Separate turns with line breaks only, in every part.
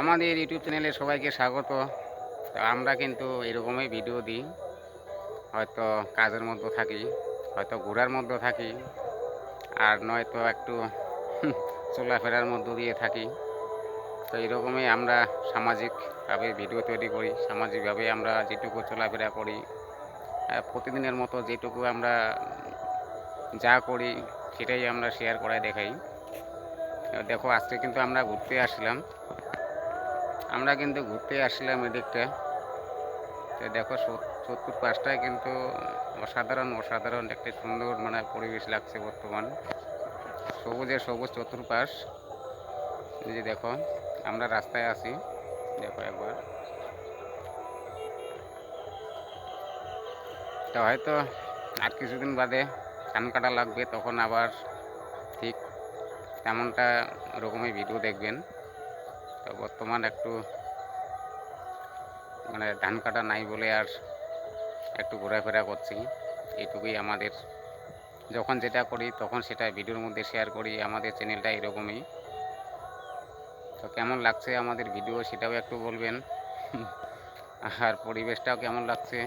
আমাদের ইউটিউব চ্যানেলে সবাইকে স্বাগত। তো আমরা কিন্তু এরকমই ভিডিও দিই। হয়তো কাজের মধ্যে থাকি, হয়তো ঘোরার মধ্যে থাকি, আর নয়তো একটু চলাফেরার মধ্য দিয়ে থাকি। তো এরকমই আমরা সামাজিকভাবে ভিডিও তৈরি করি, সামাজিকভাবে আমরা যেটুকু চলাফেরা করি প্রতিদিনের মতো যেটুকু আমরা যা করি, সেটাই আমরা শেয়ার করায় দেখাই। দেখো, আজকে কিন্তু আমরা ঘুরতে আসলাম আমরা কিন্তু ঘুরতে আসলাম এদিকটা। তো দেখো সত্তর পাঁচটায় কিন্তু অসাধারণ অসাধারণ একটা সুন্দর মানে পরিবেশ লাগছে বর্তমান। সবুজের সবুজ চতুর্পাশ। যে দেখো, আমরা রাস্তায় আছি। দেখো একবার। তো হয়তো আর কিছুদিন বাদে ধান কাটা লাগবে, তখন আবার ঠিক তেমনটা ওরকমই ভিডিও দেখবেন। তো বর্তমান একটু মানে ধান কাটা নাই বলে আর একটু ঘোরাফেরা করছি। এইটুকুই আমাদের। যখন যেটা করি তখন সেটা ভিডিওর মধ্যে শেয়ার করি। আমাদের চ্যানেলটা এরকমই। তো কেমন লাগছে আমাদের ভিডিও সেটাও একটু বলবেন। আর পরিবেশটাও কেমন লাগছে?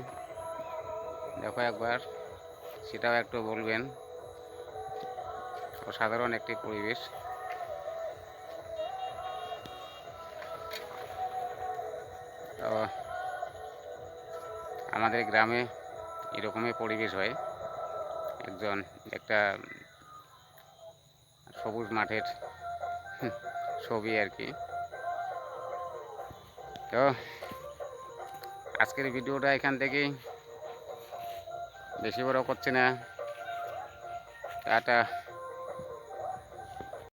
দেখো একবার, সেটাও একটু বলবেন। অসাধারণ একটি পরিবেশ। তো আমাদের গ্রামে এরকমই পরিবেশ হয়। একজন, একটা সবুজ মাঠের ছবি আর কি। তো, আজকের ভিডিওটা এখান থেকেই। বেশি বড় করছে না। টাটা।